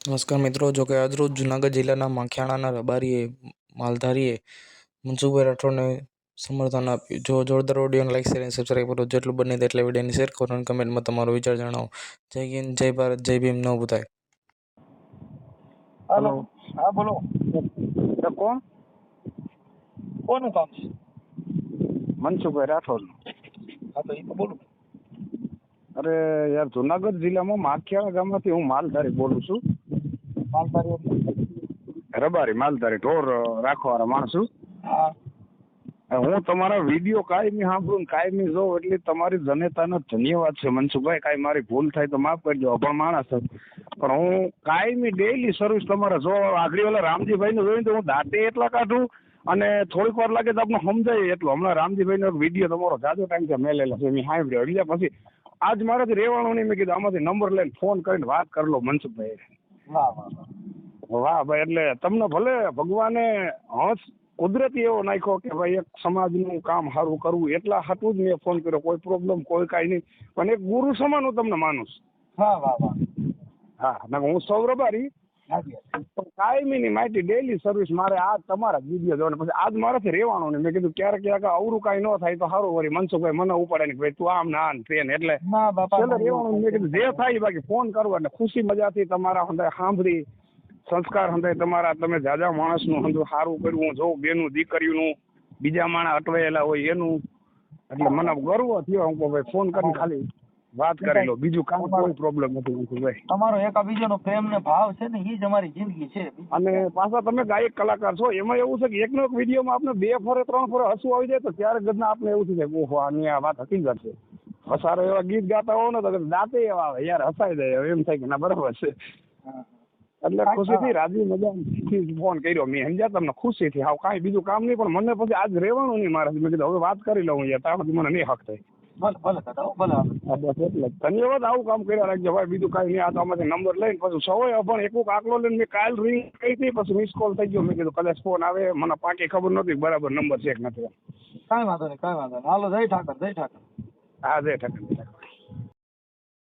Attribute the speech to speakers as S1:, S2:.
S1: નમસ્કાર મિત્રો જો કે આજરોજ જૂનાગઢ જિલ્લાના માખિયાણાના રબારીએ માલધારીએ મનસુખભાઈ રાઠોડને સમર્થન આપ્યું. જો જોરદાર ઓડિયોને લાઈક શેર અને સબસ્ક્રાઈબ કરો જેટલું બને તેટલા વિડીયોને શેર કરો અને કમેન્ટમાં તમારો વિચાર જણાવો. જય હિન્દ જય ભારત જય ભીમ ન ભૂતાય
S2: હેલો હા બોલો.
S3: કોણ?
S2: કોનું કામ છે?
S3: મનસુખભાઈ રાઠોડ
S2: હા તો એ તો બોલું.
S3: અરે યાર જુનાગઢ જિલ્લામાં માખિયાળા ગામમાંથી હું માલધારી બોલું છું.
S2: માલધારી
S3: રબારી માલધારી ઢોર રાખવાવાળા માણસ છું.
S2: હા.
S3: હું તમારા વીડિયો કાયમી સાંભળું કાયમી જોઉં એટલે તમારી જનતાનો ધન્યવાદ છે મનસુખભાઈ. કાંઈ મારી ભૂલ થાય તો માફ કરજો અભણ માણસ પણ હું કાયમી ડેઈલી સર્વિસ તમારા જો આગળ ઓલા રામજીભાઈને જોઈને તો હું દાંતે એટલા કાઢું અને થોડીક વાર લાગે તો આપણે સમજાય એટલું. હમણાં રામજીભાઈનો એક વીડિયો તમારો જાજો ટાઈમ છે મેલેલો છે મેં સાંભળ્યો. એટલે પછી આજ મારાથી રહેવાનું નહીં મેં કીધું આમાંથી નંબર લઈને ફોન કરીને વાત કરી લો મનસુખભાઈ
S2: વાહ વાહ વાહ.
S3: વાહ ભાઈ એટલે તમને ભલે ભગવાને હંસ કુદરતી એવો નાખ્યો કે ભાઈ એક સમાજનું કામ સારું કરવું એટલા હાટું જ મેં ફોન કર્યો. કોઈ પ્રોબ્લેમ કોઈ કાંઈ નહીં. પણ એક ગુરુ સમાન હું તમને માનું છું.
S2: વાહ વાહ વાહ.
S3: હા હું સૌ
S2: હાજી. હાજી.
S3: માહિતી ડેલી સર્વિસ મારે આ તમારા વીડિયો જોવાના. પછી આજ મારાથી રહેવાનું નહીં. મેં કીધું ક્યારેક ક્યારેક અવરું કાંઈ ન થાય તો સારું વળી. મનસુખભાઈ મને ઉપાડે ને ભાઈ તું આમ ના ટ્રેન એટલે છેલ્લે રહેવાનું મેં કીધું જે થાય બાકી ફોન કરવો એટલે ખુશી મજાથી તમારા હંધાય સાંભળી સંસ્કાર હંધાય તમારા. તમે જાજા માણસનું હંધું સારું કર્યું. જોઉં બેનું દીકરીનું બીજા માણસ અટવાયેલા હોય એનું. એટલે મને ગર્વ થયો. હું ભાઈ ફોન કરીને ખાલી વાત કરી લો. બીજું કામ કોઈ પ્રોબ્લેમ નથી મનસુખભાઈ
S2: તમારો એકાબીજાનો પ્રેમ ને ભાવ છે ને એ જ અમારી જિંદગી છે.
S3: અને પાછા તમે ગાયક કલાકાર છો એમાં એવું છે કે એકનો એક વિડીયોમાં આપણે બે ફરે ત્રણ ફરે હસવું આવી જાય તો ત્યારે ગજના આપણે એવું થઈ જાય ઓહો આની આ વાત હકીકત છે. હસારો એવા ગીત ગાતા હોવ ને તો દાંતે એવા આવે યાર હસાઈ જાય એમ થાય કે ના બરાબર છે.
S2: એટલે
S3: એટલે ખુશીથી રાજી મજાથી ફોન કર્યો. મેં સમજ્યા તમને ખુશીથી. હાવ કાંઈ બીજું કામ નહીં પણ મને પછી આજ રહેવાનું નહીં મારે મેં કીધું હવે વાત કરી લઉં યાર તારાથી મને નહીં હક થાય.
S2: ભલે ભલે દાદા હો, ભલે આવે.
S3: હા બસ એટલે જ. ધન્યવાદ આવું કામ કર્યા રાખજો. ભાઈ બીજું કાંઈ નહીં આ તો આમાંથી નંબર લઈને પછી સવાય અભણ એકુક આકલો લઈને મેં કાલ રિંગ કરી હતી પછી મિસ કોલ થઈ ગયો. મેં કીધું કદાચ ફોન આવે. મને પાકી ખબર નહોતી કે બરાબર નંબર છે કે નથી.
S2: કાંઈ વાંધો નહીં કાંઈ વાંધો નહીં. હાલો જય ઠાકર જય ઠાકર.
S3: હા જય ઠાકર જય ઠાકર.